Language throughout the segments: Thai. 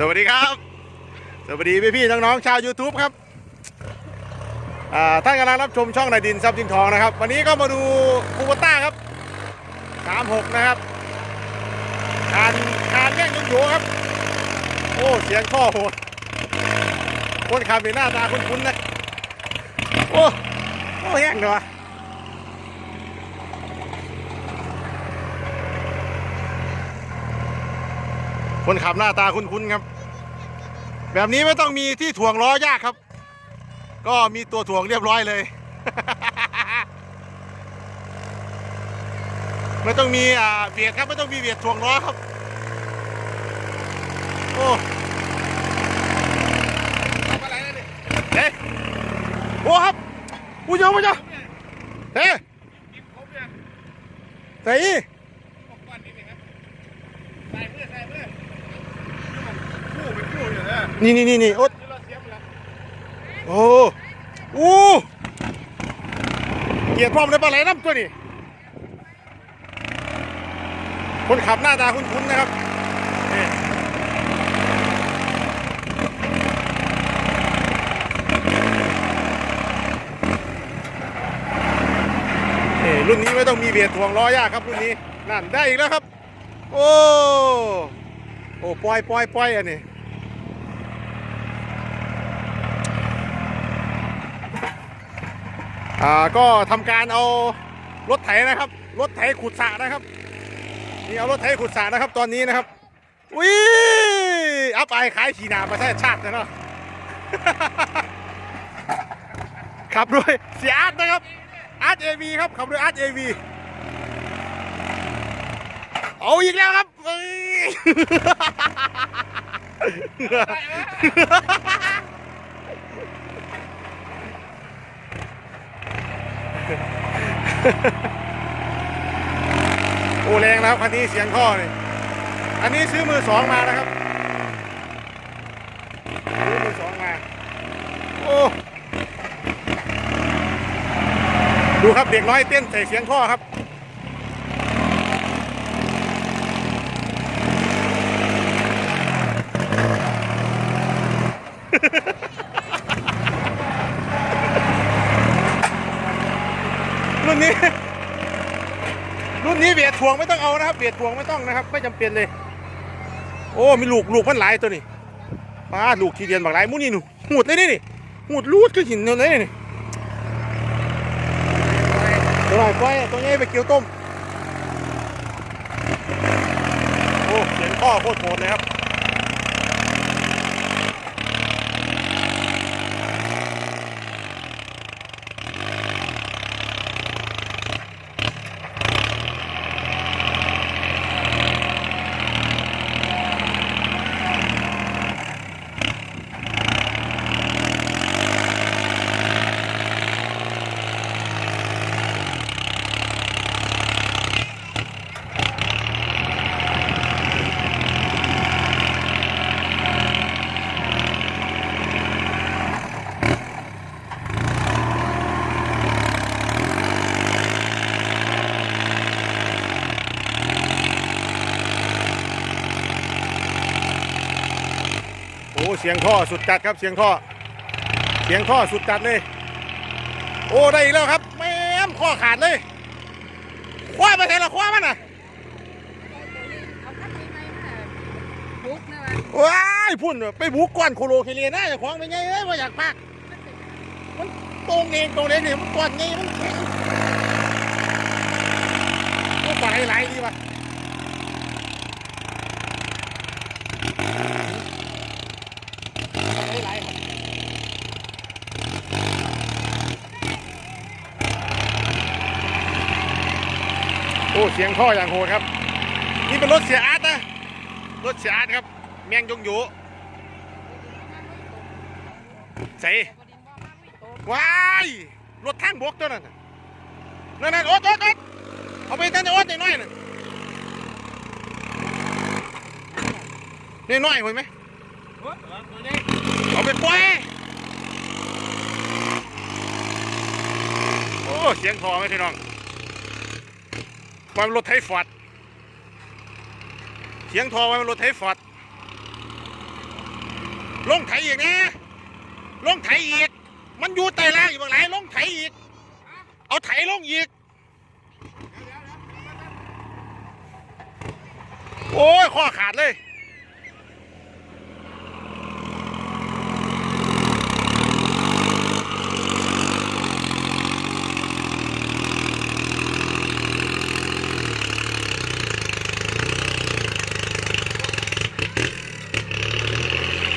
สวัสดีครับ สวัสดีพี่พี่น้องๆชาว YouTube ครับท่านกำลังรับชมช่องนายดินซับจิงทองนะครับ วันนี้ก็มาดูคูบต้าครับ 36 นะครับการการแย่งยงโยครับ โอ้เสียงข้อโหดคนขับนี่หน้าตาคุ้นๆนะโอ้โอ้แย่งเลยวะ คนขับหน้าตาคุ้นๆครับ แบบนี้ไม่ต้องมีที่ถ่วงล้อยากครับ ก็มีตัวถ่วงเรียบร้อยเลย ไม่ต้องมีอ่าเบียดครับไม่ต้องมีเบียดถ่วงล้อครับ โอ้เฮ้โอ้ครับผู้ชมผู้ชมเฮ้ยใส่อี นี่นี่นี่นี่โอ๊ตโอ้โอ้เกียร์พร้อมเลยปลาไหลน้ำตัวนี้คนขับหน้าตาคุ้นๆนะครับรุ่นนี้ไม่ต้องมีเบียดถ่วงล้อยากครับรุ่นนี้นั่นได้อีกแล้วครับ โอ้โอ้ปล่อยปล่อยปล่อยอันนี้ อ่าก็ทำการเอารถไถนะครับ รถไถขุดสระนะครับนี่เอารถไถขุดสระนะครับ ตอนนี้นะครับวิอัพไอขายขี่นาประเทศชาตินะเนาะขับด้วยเสียอาร์ตนะครับอาร์ตเอวีครับขับด้วยอาร์ตเอวีเอาอีกแล้วครับเอ้ย โอ้แรงนะครับคันนี้เสียงข้อนี่อันนี้ซื้อมือสองมานะครับซื้อมือสองมาโอ้ดูครับเด็กน้อยเต้นใส่เสียงข้อครับ รุ่นนี้ รุ่นนี้เบียดถ่วงไม่ต้องเอานะครับเบียดถ่วงไม่ต้องนะครับ ไม่จำเป็นเลย โอ้ มีลูกลูกมันหลายตัวนี่ป้าลูกทีเดียนบักหลายมูนี่หนูหูดเลยนี่นี่หูดรูดก็หินเท่านั้นนี่ตัวหน่อยปล่อยตัวนี้ไปเกี่ยวต้ม โอ้เสียงข้อโคตรโหดเลยครับ อ้เสียงท่อสุดจัดครับเสียงท่อ เสียงท่อสุดจัดเลย โอ้ได้อีกแล้วครับแม่มข้อขาดเลยคว้าไปไหนละคว้ามันอะเอาคันนี้ไปมาบุกนะวะว้ายพุ่นไปบุกก้อนโคโลเคเลียน่าจะคว้างไปไงเอ้ยว่าอยากพากมันตรงเองตรงเองนี่มันก้อนไงมันแข็งก็ปลาไหลายดีว่ะปลาไหลายครับโอ้ เสียงท่ออย่างโหดครับ นี่เป็นรถเสียอาร์ตนะ รถเสียอาร์ตครับ แมงยงอยู่ใส่ว้ายรถทางบกตัวนั้นนั่นนั่นโอ๊ตโอ๊ตโอ๊ตเอาไปท่านโอ๊ตน้อยๆน่ะน้อยเห็นไหมเอาไปปล่อยโอ้เสียงคอไหมพี่น้อง วันรถไถฟอร์ดเสียงทอวันรถไถฟอร์ดลงไถอีกนะลงไถอีก มันอยู่ใต้ล่างอยู่บางไหนลงไถอีก เอาไถลงอีก โอ้ยข้อขาดเลย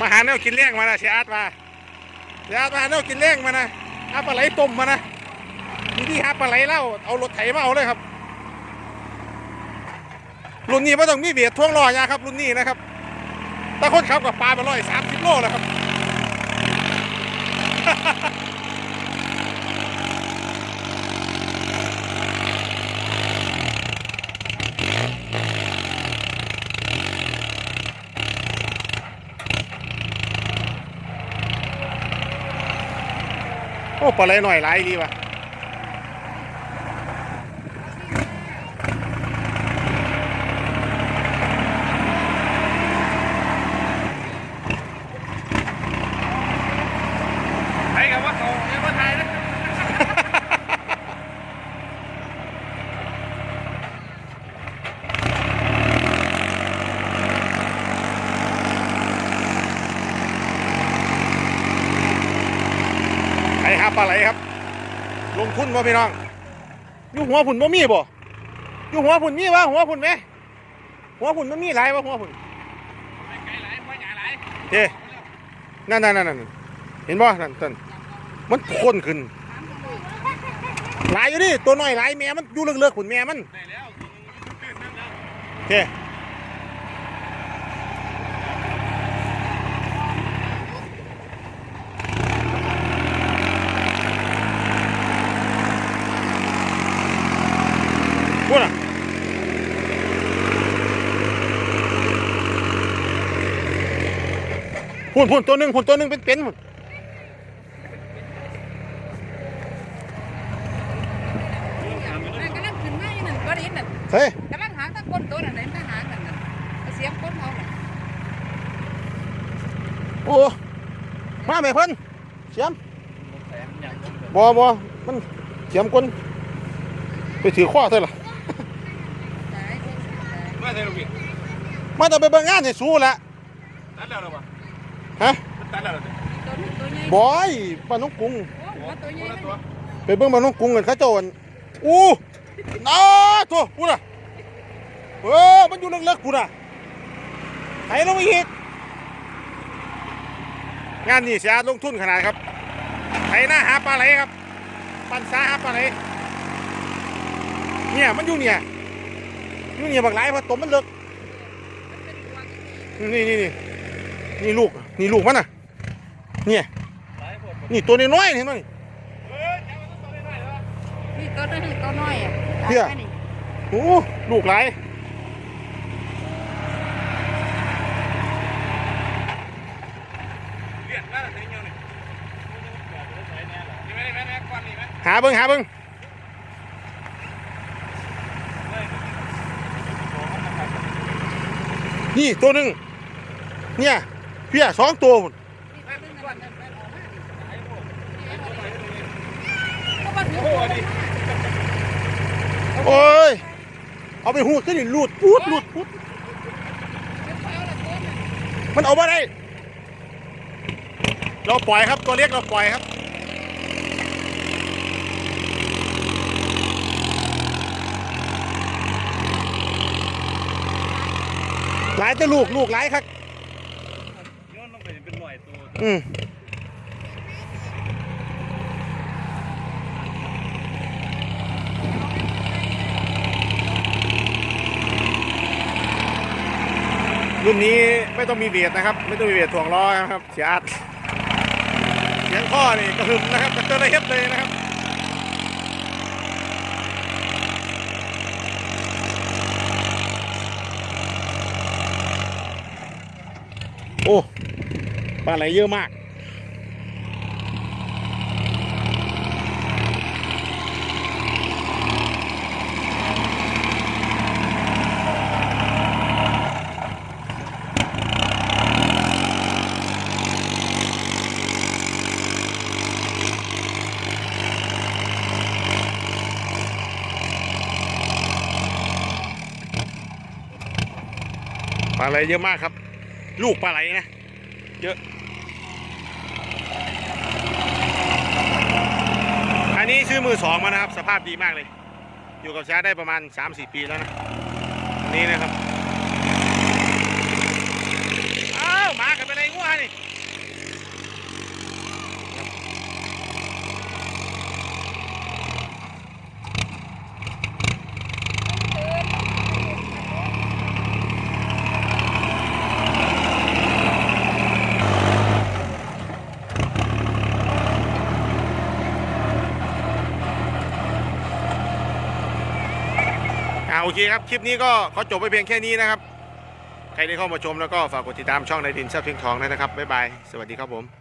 มาหาแนวกินเลี้ยงมานะเสียอาร์ตมาเสียอาร์ตมาหาแนวกินเลี้ยงมานะหาปลาไหลต้มมานะมีที่หาปลาไหลเล่าเอารถไถมาเอาเลยครับ รุ่นนี้ไม่ต้องมีเบียดท่วงลอยาครับ รุ่นนี้นะครับแต่คนขับกับปลาไปร้อยสามสิบโลแล้วครับ โอ้ปลาไหลหน่อยหลายดีว่ะ ไทยกับว่าเขาเรียกว่าไทยนะ ไอ้ หาปลาไหลครับ ลงทุนบ่พี่น้องอยู่หัวผุนบ่มีบ่อยู่หัวผุนมีวะหัวผุนไหมหัวผุนมันมีหลายวะหัวผุนไก่หลายหัวใหญ่หลายเฮ้นั่นนั่นนั่นนั่นเห็นบ่นั่นต้นมันข้นขึ้นหลายอยู่ดิตัวน้อยหลายแม่มันอยู่เลือกๆขุนแม่มันได้แล้วตื่นนั่นแล้วเฮ้ พูดพูดตัวหนึ่งพูดตัวหนึ่งเป็นเป็นพูดนั่นกำลังขึ้นมาอยู่นั่นก็ได้นั่นเฮ้ยกำลังหางตะก้นตัวนั่นเห็นทหารนั่นน่ะเอาเสียงก้นเขาน่ะโอ้มาแม่เพิ่นเสียมแสงอย่างนั้นเลยบอบอมันเสียมก้นไปถือข้อเท่าล่ะตายเด้อตายเมื่อไทยลูกพี่มาแต่ไปเบิ่งงานให้สู้แหละตัดแล้วหรอวะ ฮะตัดแล้วหรอตัวนี้ตัวใหญ่บอยบ้านน้องกรุงโอ้หัวตัวใหคญ่นละนะตัวไปเบิ่งบ้านน้องกรุงกันเขาเจ้าอันอู้น้าโถ่พูดอะเออมันอยู่เลิกๆพูดอะไถลงมาอีกงานนี้เสียลงทุนขนาดครับไถหน้าหาปลาไหลครับ ปันซาหาปลาไหลเนี่ยมันอยู่เนี่ยอยู่เนี่ยบักไหลเพราะตมมันเลิกนี่นี่นี่นี่ลูก นี่ลูกมันน่ะ เนี่ยหลายคนนี่ตัวน้อยๆเห็นไหมนี่เออแถวมันต้องไปหน่อยเหรอนี่ตัวนี้ตัวน้อยอะเหี้ยอันนี้โอ้ลูกหลายเรียกแล้วแต่ยังนี่นี่ไหมนี่ไหมนี่ก้อนนี่ไหมหาเบิ้งหาเบิ้งนี่ตัวหนึ่งเนี่ย เพี้ยสองตัวพุ่นนี่ตัวนึงนั่นนั่นนั่นออกมาดิก็มาถือโอ้ย เอาไปหูขึ้นนี่ลูดพูดลูดพูดมันเอามาได้ เราปล่อยครับตัวเล็กเราปล่อยครับหลายแต่ลูกลูกหลายครับ โยนลงไปเป็นหน่วยตัว อืมรุ่นนี้ไม่ต้องมีเบียดนะครับ ไม่ต้องมีเบียดถ่วงล้อนะครับ เสียอัดเสียงข้อนี่กระหึ่มนะครับกระเตอระเฮ็ดเลยนะครับโอ้ ปลาไหลเยอะมาก ปลาไหลเยอะมากครับ ลูกปลาไหลนะ เยอะ นี้ซื้อมือสองมานะครับ สภาพดีมากเลย อยู่กับช้าได้ประมาณ 3-4 ปีแล้วนะอันนี้นะครับ อ้าวมากันไปเลยงัวนี่ เคครับ คลิปนี้ก็ขอจบไปเพียงแค่นี้นะครับ ใครได้เข้ามาชมแล้วก็ฝากกดติดตามช่องในดินทรัพย์เพียงทองด้วยนะครับบ๊ายบาย สวัสดีครับผม